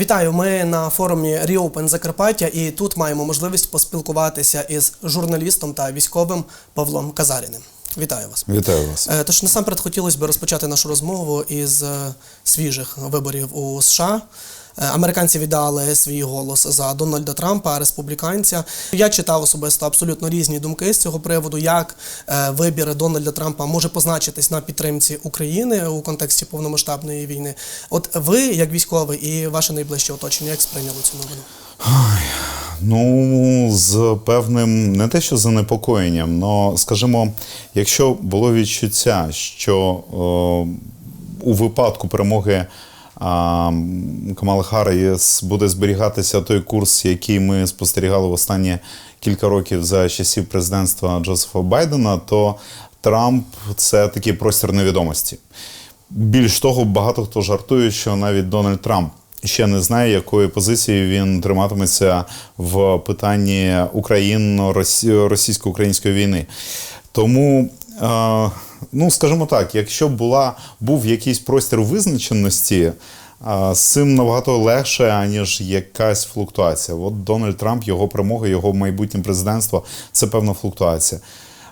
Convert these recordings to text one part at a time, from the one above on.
Вітаю! Ми на форумі Reopen Закарпаття, і тут маємо можливість поспілкуватися із журналістом та військовим Павлом Казаріним. Вітаю вас. Вітаю вас. Е, Тож насамперед хотілося б розпочати нашу розмову із е, свіжих виборів у США. Е, Американці віддали свій голос за Дональда Трампа, республіканця. Я читав особисто абсолютно різні думки з цього приводу, як е, вибір Дональда Трампа може позначитись на підтримці України у контексті повномасштабної війни. От ви, як військовий, і ваше найближче оточення, як сприйняли цю новину? Ну, з певним не те, що занепокоєнням, але, скажімо, якщо було відчуття, що о, у випадку перемоги Камали Харріс буде зберігатися той курс, який ми спостерігали в останні кілька років за часів президентства Джозефа Байдена, то Трамп це такий простір невідомості. Більш того, багато хто жартує, що навіть Дональд Трамп ще не знає, якої позиції він триматиметься в питанні україно-російсько-української війни. Тому, е, ну скажімо так, якщо була був якийсь простір визначеності. е, З цим набагато легше, аніж якась флуктуація. От Дональд Трамп, його перемога, його майбутнє президентство це певна флуктуація.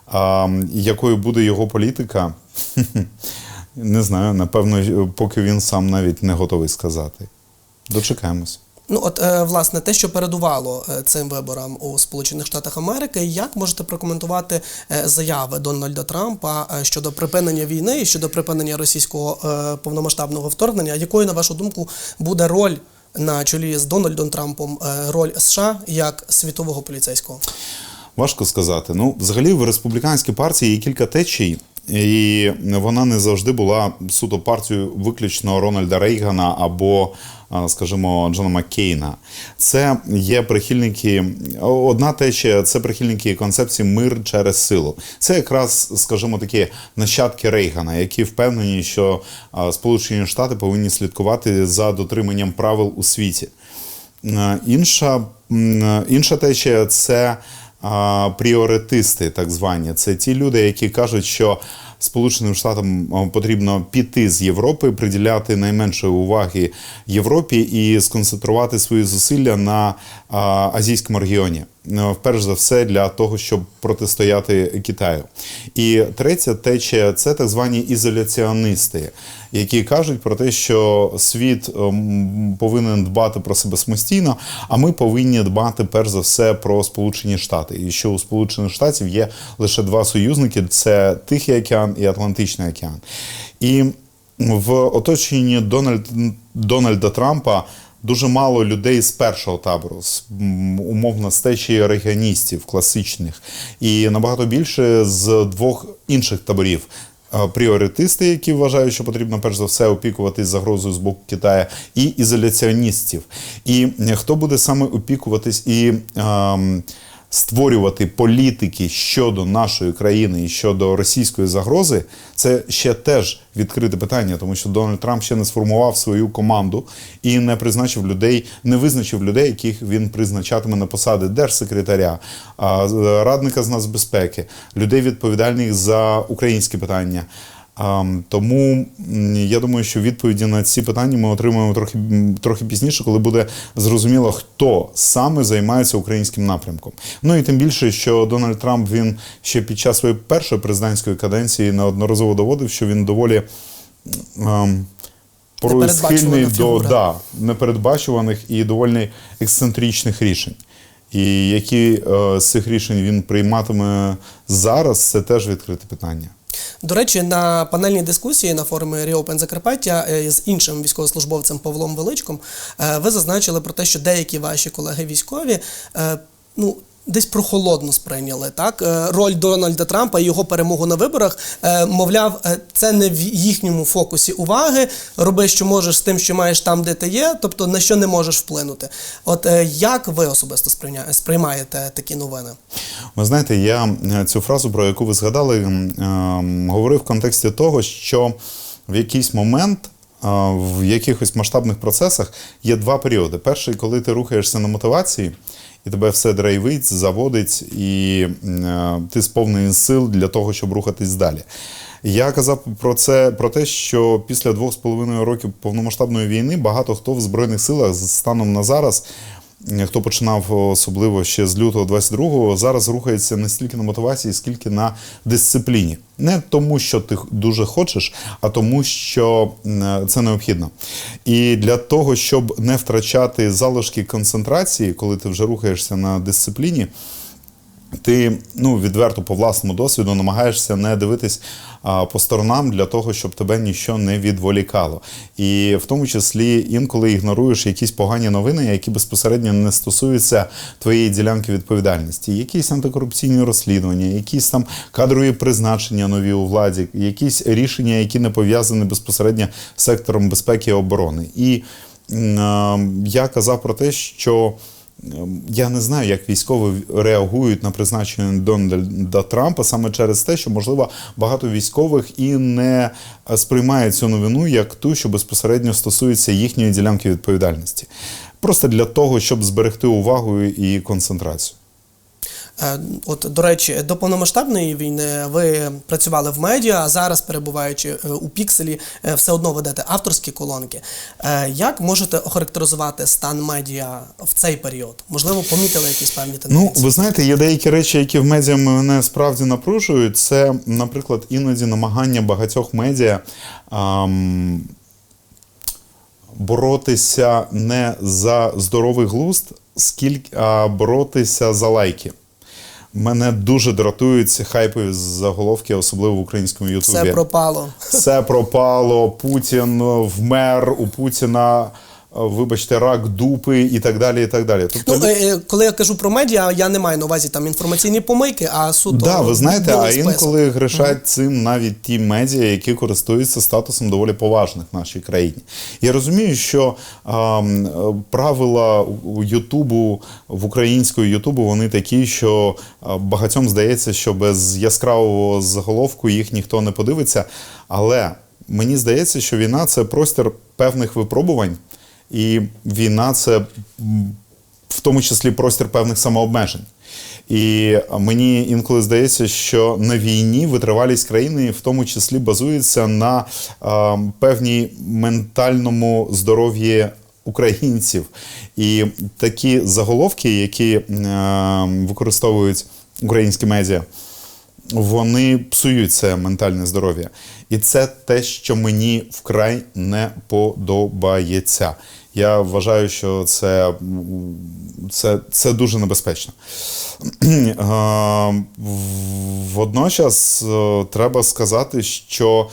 А, якою буде його політика? Не знаю, напевно, поки він сам навіть не готовий сказати. Дочекаємось. Ну, от е, власне, те, що передувало е, цим виборам у Сполучених Штатах Америки, як можете прокоментувати е, заяви Дональда Трампа щодо припинення війни і щодо припинення російського повномасштабного вторгнення? Якою, на вашу думку, буде роль на чолі з Дональдом Трампом роль США як світового поліцейського? Важко сказати. Ну, взагалі, в республіканській партії є кілька течій, і вона не завжди була суто партією виключно Рональда Рейгана або, скажімо, Джона Маккейна. Це є прихильники. Одна течія це прихильники концепції мир через силу. Це якраз, скажімо, такі нащадки Рейгана, які впевнені, що Сполучені Штати повинні слідкувати за дотриманням правил у світі. Е, Інша, інша течія це пріоритисти, так звані. Це ті люди, які кажуть, що Сполученим Штатам потрібно піти з Європи, приділяти найменше уваги Європі і сконцентрувати свої зусилля на а, азійському регіоні. Е, Перш за все для того, щоб протистояти Китаю. І третя течія це так звані ізоляціонисти, які кажуть про те, що світ повинен дбати про себе самостійно, а ми повинні дбати перш за все про Сполучені Штати. І що у Сполучених Штатів є лише два союзники: це Тихий океан і Атлантичний океан. І в оточенні Дональд, Дональда Трампа. Дуже мало людей з першого табору, з умовно з течії регіоністів класичних, і набагато більше з двох інших таборів. Е, Пріоритисти, які вважають, що потрібно перш за все опікуватись загрозою з боку Китаю, і ізоляціоністів. І е, хто буде саме опікуватись і ем, створювати політики щодо нашої країни і щодо російської загрози, це ще теж відкрите питання, тому що Дональд Трамп ще не сформував свою команду і не призначив людей, не визначив людей, яких він призначатиме на посади держсекретаря, радника з нацбезпеки, людей відповідальних за українські питання. Тому я думаю, що відповіді на ці питання ми отримаємо трохи, трохи пізніше, коли буде зрозуміло, хто саме займається українським напрямком. Ну і тим більше, що Дональд Трамп він ще під час своєї першої президентської каденції неодноразово доводив, що він доволі ем, порой схильний до да, непередбачуваних і доволі ексцентричних рішень. І які е, з цих рішень він прийматиме зараз, це теж відкрите питання. До речі, на панельній дискусії на форумі Reopen Закарпаття е, з іншим військовослужбовцем Павлом Величком е, ви зазначили про те, що деякі ваші колеги військові е, ну. Десь прохолодно сприйняли так Е, роль Дональда Трампа і його перемогу на виборах. Е, Мовляв, е, це не в їхньому фокусі уваги. Роби, що можеш з тим, що маєш там, де ти є, тобто на що не можеш вплинути. От як ви особисто сприймаєте такі новини? Ви знаєте, я цю фразу, про яку ви згадали, ем, говорив в контексті того, що в якийсь момент. В якихось масштабних процесах є два періоди. Перший, коли ти рухаєшся на мотивації, і тебе все драйвить, заводить, і е, ти сповнений сил для того, щоб рухатись далі. Я казав про це про те, що після двох з половиною років повномасштабної війни багато хто в збройних силах станом на зараз. Хто починав особливо ще з лютого 22-го, зараз рухається не стільки на мотивації, скільки на дисципліні. Не тому, що ти дуже хочеш, а тому, що це необхідно. І для того, щоб не втрачати залишки концентрації, коли ти вже рухаєшся на дисципліні, ти ну відверто по власному досвіду намагаєшся не дивитись а, по сторонам для того, щоб тебе нічого не відволікало. І в тому числі інколи ігноруєш якісь погані новини, які безпосередньо не стосуються твоєї ділянки відповідальності. Якісь антикорупційні розслідування, якісь там кадрові призначення нові у владі, якісь рішення, які не пов'язані безпосередньо з сектором безпеки і оборони. І е, я казав про те, що. Ем, Я не знаю, як військові реагують на призначення Дональда Трампа саме через те, що можливо багато військових і не сприймає цю новину як ту, що безпосередньо стосується їхньої ділянки відповідальності. Просто для того, щоб зберегти увагу і концентрацію. Е, От, до речі, до повномасштабної війни ви працювали в медіа, а зараз, перебуваючи е, у пікселі, е, все одно ведете авторські колонки. Як можете охарактеризувати стан медіа в цей період? Можливо, помітили якісь певні Ну, ви знаєте, є деякі речі, які в медіа мене справді напружують. Це, наприклад, іноді намагання багатьох медіа ам, боротися не за здоровий глузд, скільки а боротися за лайки. Мене дуже дратують ці хайпові заголовки, особливо в українському Ютубі. Все пропало. Все пропало, Путін вмер, у Путіна, вибачте, рак дупи і так далі. І так далі. Тобто, Ну, е, коли я кажу про медіа, я не маю на увазі там інформаційні помийки, а суто. Да, ви знаєте, а список. інколи грішать цим навіть ті медіа, які користуються статусом доволі поважних в нашій країні. Я розумію, що а, е, правила Ютубу в українського Ютубу вони такі, що багатьом здається, що без яскравого заголовку їх ніхто не подивиться. Але мені здається, що війна це простір певних випробувань, і війна це в тому числі простір певних самообмежень. І мені інколи здається, що на війні витривалість країни в тому числі базується на е, певній ментальному здоров'ї українців. І такі заголовки, які е, використовують українські медіа, вони псують це ментальне здоров'я. І це те, що мені вкрай не подобається. Я вважаю, що це, це, це дуже небезпечно. Водночас е, треба сказати, що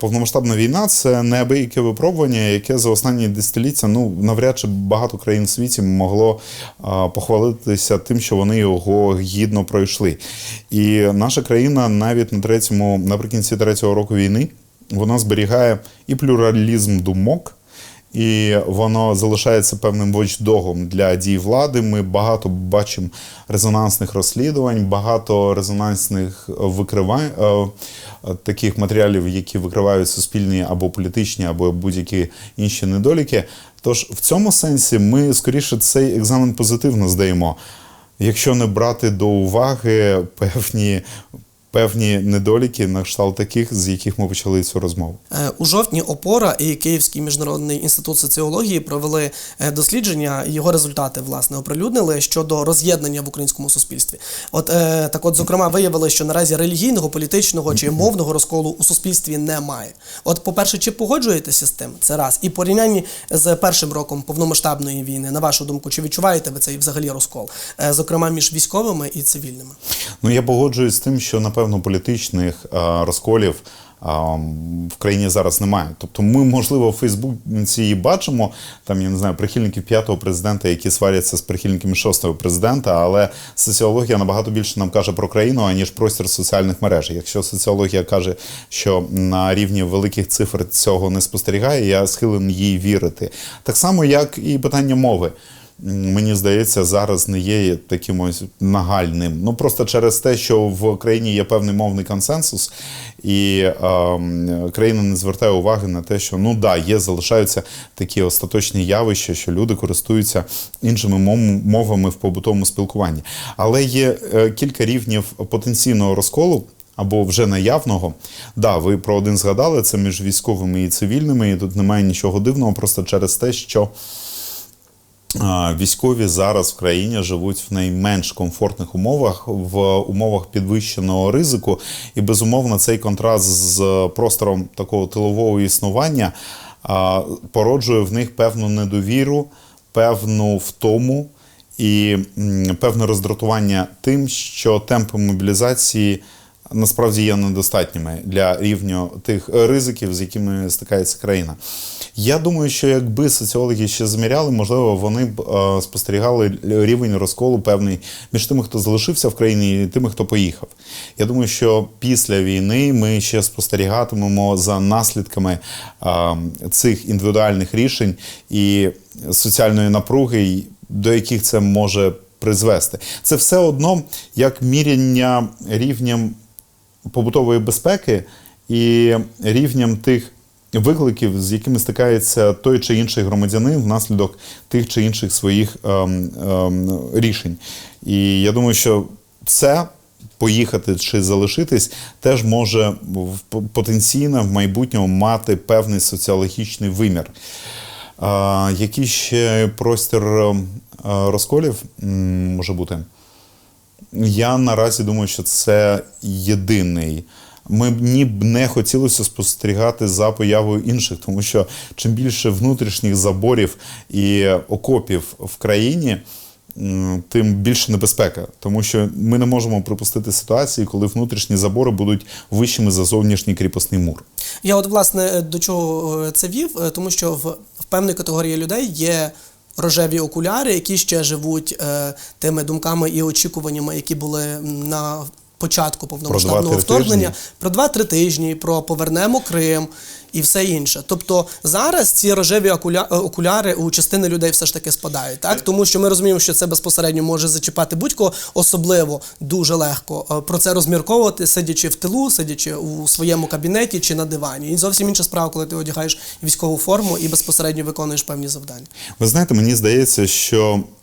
повномасштабна війна це неабияке випробування, яке за останні десятиліття ну навряд чи багато країн в світі могло похвалитися тим, що вони його гідно пройшли. І наша країна навіть на третьому, наприкінці третього року війни, вона зберігає і плюралізм думок. І воно залишається певним watchdogом для дій влади. Ми багато бачимо резонансних розслідувань, багато резонансних викривань е, таких матеріалів, які викривають суспільні або політичні, або будь-які інші недоліки. Тож в цьому сенсі ми скоріше цей екзамен позитивно здаємо, якщо не брати до уваги певні. Певні недоліки на кшталт таких, з яких ми почали цю розмову. Е, У жовтні ОПОРА і Київський міжнародний інститут соціології провели е, дослідження. Його результати власне оприлюднили щодо роз'єднання в українському суспільстві. От е, так, от зокрема, виявили, що наразі релігійного, політичного чи мовного розколу у суспільстві немає. От, по-перше, чи погоджуєтеся з тим? Це раз. І порівнянні з першим роком повномасштабної війни, на вашу думку, чи відчуваєте ви цей взагалі розкол, зокрема між військовими і цивільними? Ну я погоджуюсь з тим, що напевно політичних а, розколів в країні зараз немає. Тобто, ми, можливо, в Фейсбуці і бачимо там, я не знаю, прихильників п'ятого президента, які сваряться з прихильниками шостого президента, але соціологія набагато більше нам каже про країну, аніж простір соціальних мереж. Якщо соціологія каже, що на рівні великих цифр цього не спостерігає, я схилен їй вірити. Так само, як і питання мови мені здається, зараз не є таким ось нагальним. Ну просто через те, що в країні є певний мовний консенсус, і е, країна не звертає уваги на те, що ну да, є, залишаються такі остаточні явища, що люди користуються іншими мовами в побутовому спілкуванні. Але є е, кілька рівнів потенційного розколу. або вже наявного. Да, ви про один згадали, це між військовими і цивільними, і тут немає нічого дивного, просто через те, що Військові зараз в країні живуть в найменш комфортних умовах, в умовах підвищеного ризику, і безумовно цей контраст з простором такого тилового існування породжує в них певну недовіру, певну втому і певне роздратування тим, що темпи мобілізації насправді є недостатніми для рівня тих ризиків, з якими стикається країна. Я думаю, що якби соціологи ще зміряли, можливо, вони б е, спостерігали рівень розколу певний між тими, хто залишився в країні, і тими, хто поїхав. Я думаю, що після війни ми ще спостерігатимемо за наслідками е, цих індивідуальних рішень і соціальної напруги, до яких це може призвести. Це все одно як міряння рівнем побутової безпеки і рівнем тих викликів, з якими стикається той чи інший громадянин внаслідок тих чи інших своїх ем, ем, рішень. І я думаю, що це. Поїхати чи залишитись теж може потенційно в майбутньому мати певний соціологічний вимір. А, який ще простір ем, е, розколів може бути? Я наразі думаю, що це єдиний. Мені б не хотілося спостерігати за появою інших, тому що чим більше внутрішніх заборів і окопів в країні, тим більше небезпека. Тому що ми не можемо припустити ситуації, коли внутрішні забори будуть вищими за зовнішній кріпосний мур. Я от власне до чого е, це вів, е, тому що в, в певній категорії людей є рожеві окуляри, які ще живуть е, тими думками і очікуваннями, які були на початку повномасштабного вторгнення, тижні. про 2-3 тижні, про повернемо Крим і все інше. Тобто зараз ці рожеві окуля... е, окуляри у частини людей все ж таки спадають, так тому що ми розуміємо, що це безпосередньо може зачіпати будь-кого, особливо дуже легко е, про це розмірковувати, сидячи в тилу, сидячи у своєму кабінеті чи на дивані. І зовсім інша справа, коли ти одягаєш військову форму і безпосередньо виконуєш певні завдання. Ви знаєте, мені здається, що е,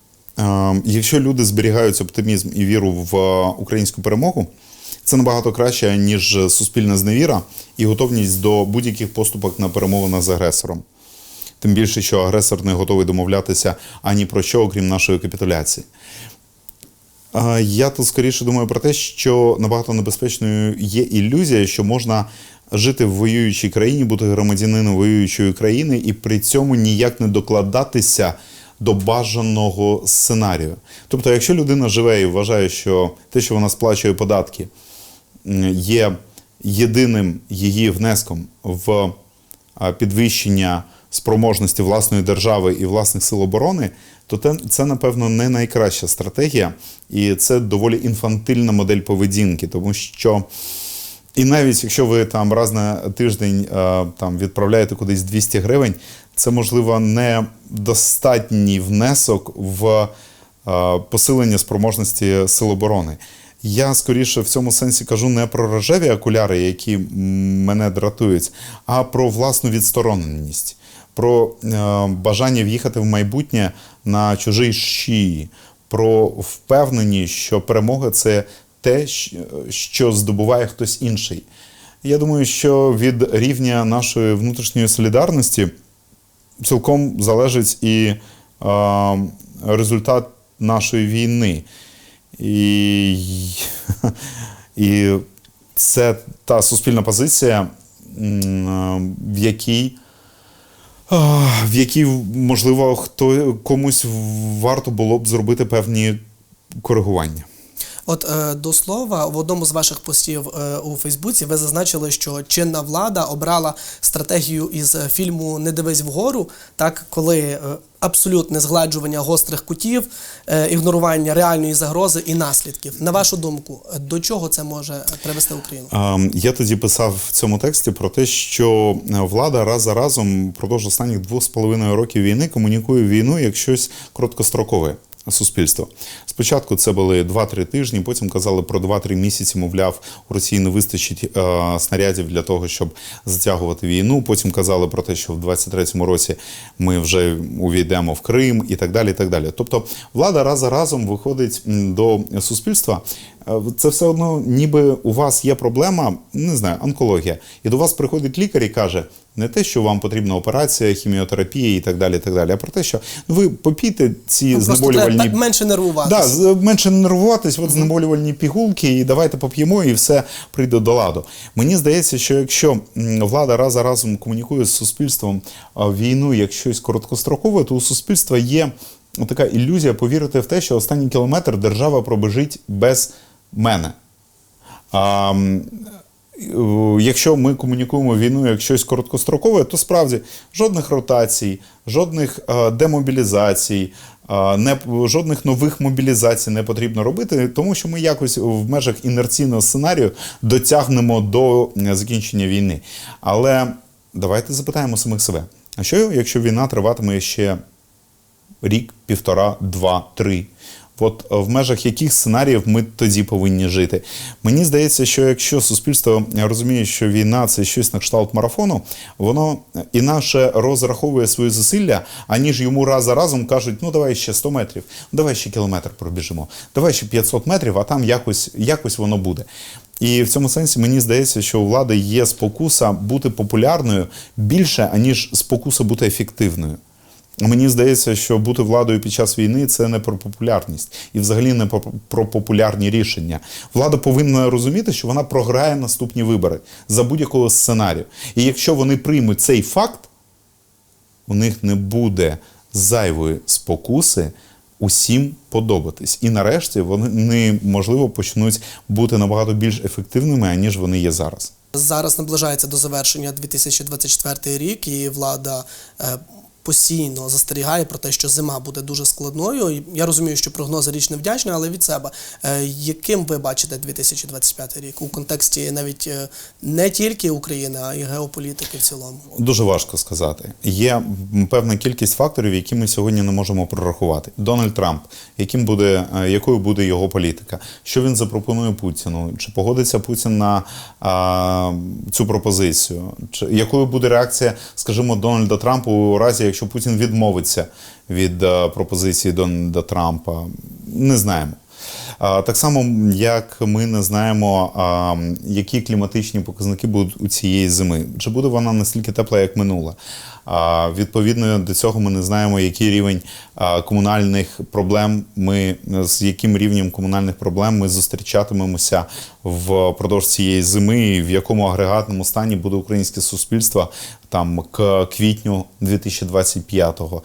якщо люди зберігають оптимізм і віру в е, українську перемогу, це набагато краще, ніж суспільна зневіра і готовність до будь-яких поступок на перемовинах з агресором. Тим більше, що агресор не готовий домовлятися ані про що, окрім нашої капітуляції. Я тут скоріше думаю про те, що набагато небезпечною є ілюзія, що можна жити в воюючій країні, бути громадянином воюючої країни і при цьому ніяк не докладатися до бажаного сценарію. Тобто, якщо людина живе і вважає, що те, що вона сплачує податки, є єдиним її внеском в підвищення спроможності власної держави і власних сил оборони, то це, напевно, не найкраща стратегія, і це доволі інфантильна модель поведінки, тому що. І навіть якщо ви там раз на тиждень там відправляєте кудись 200 гривень, це можливо не достатній внесок в е, посилення спроможності сил оборони. Я скоріше в цьому сенсі кажу не про рожеві окуляри, які мене дратують, а про власну відстороненість, про е, бажання в'їхати в майбутнє на чужий шиї, про впевненість, що перемога це те, що здобуває хтось інший. Я думаю, що від рівня нашої внутрішньої солідарності цілком залежить і е, результат нашої війни. І, і це та суспільна позиція, в якій, в якій, можливо, хто комусь варто було б зробити певні коригування. От е, до слова, в одному з ваших постів е, у Фейсбуці ви зазначили, що чинна влада обрала стратегію із е, фільму Не дивись вгору, так коли абсолютне згладжування гострих кутів, ігнорування реальної загрози і наслідків. На вашу думку, до чого це може привести Україну? Я тоді писав в цьому тексті про те, що влада раз за разом впродовж останніх двох з половиною років війни комунікує війну як щось короткострокове. Суспільство спочатку це були 2-3 тижні, потім казали про 2-3 місяці. Мовляв, у Росії не вистачить е, снарядів для того, щоб затягувати війну. Потім казали про те, що в 23-му році ми вже увійдемо в Крим і так далі. І так далі. Тобто, влада раз за разом виходить до суспільства Е, Це все одно, ніби у вас є проблема, не знаю, онкологія. І до вас приходить лікар і каже, не те, що вам потрібна операція, хіміотерапія і так далі, так далі, а про те, що ви попійте ці Ну, знеболювальні треба менше нервувати. Да, менше нервуватись, от знеболювальні пігулки, і давайте поп'ємо, і все прийде до ладу. Мені здається, що якщо влада раз за разом комунікує з суспільством війну як щось короткострокове, то у суспільства є така ілюзія повірити в те, що останній кілометр держава пробежить без мене. А, якщо ми комунікуємо війну як щось короткострокове, то справді жодних ротацій, жодних е, демобілізацій, е, жодних нових мобілізацій не потрібно робити, тому що ми якось в межах інерційного сценарію дотягнемо до е, закінчення війни. Але давайте запитаємо самих себе: а що якщо війна триватиме ще рік, півтора, два, три. От е, в межах яких сценаріїв ми тоді повинні жити? Мені здається, що якщо суспільство розуміє, що війна це щось на кшталт марафону, воно інакше розраховує свої зусилля, аніж йому раз за разом кажуть: ну давай ще 100 метрів, давай ще кілометр пробіжимо, давай ще 500 метрів, а там якось, якось воно буде. І в цьому сенсі мені здається, що у влади є спокуса бути популярною більше, аніж спокуса бути ефективною. Мені здається, що бути владою під час війни це не про популярність і взагалі не про, популярні рішення. Влада повинна розуміти, що вона програє наступні вибори за будь-якого сценарію. І якщо вони приймуть цей факт, у них не буде зайвої спокуси усім подобатись. І нарешті вони, можливо, почнуть бути набагато більш ефективними, аніж вони є зараз. Зараз наближається до завершення 2024 рік, і влада е, постійно застерігає про те, що зима буде дуже складною. Я розумію, що прогнози річ невдячна, але від себе. Е, Яким ви бачите 2025 рік у контексті навіть е, не тільки України, а й геополітики в цілому? Дуже важко сказати. Є певна кількість факторів, які ми сьогодні не можемо прорахувати. Дональд Трамп, яким буде, е, якою буде його політика, що він запропонує Путіну, чи погодиться Путін на а, цю пропозицію, чи якою буде реакція, скажімо, Дональда Трампа у разі, якщо Путін відмовиться від е, пропозиції Дональда Трампа, не знаємо. Так само, як ми не знаємо, які кліматичні показники будуть у цієї зими. Чи буде вона настільки тепла, як минула? Відповідно до цього ми не знаємо, який рівень комунальних проблем ми з яким рівнем комунальних проблем ми зустрічатимемося впродовж цієї зими, і в якому агрегатному стані буде українське суспільство там к квітню 2025-го.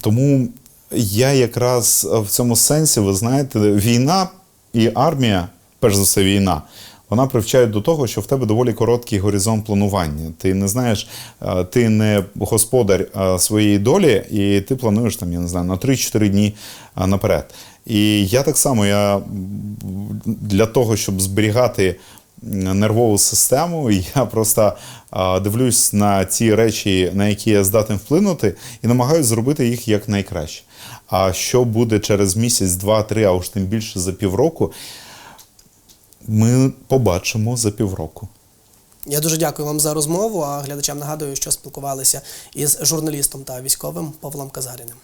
Тому я якраз в цьому сенсі, ви знаєте, війна і армія, перш за все, війна. Вона привчає до того, що в тебе доволі короткий горизонт планування. Ти не знаєш, е, ти не господар е, своєї долі, і ти плануєш там, я не знаю, на 3-4 дні е, наперед. І я так само я для того, щоб зберігати нервову систему. Я просто дивлюсь на ті речі, на які я здатен вплинути, і намагаюся зробити їх як найкраще. А що буде через місяць, два, три, а уж тим більше за півроку, ми побачимо за півроку. Я дуже дякую вам за розмову. А глядачам нагадую, що спілкувалися із журналістом та військовим Павлом Казаріним.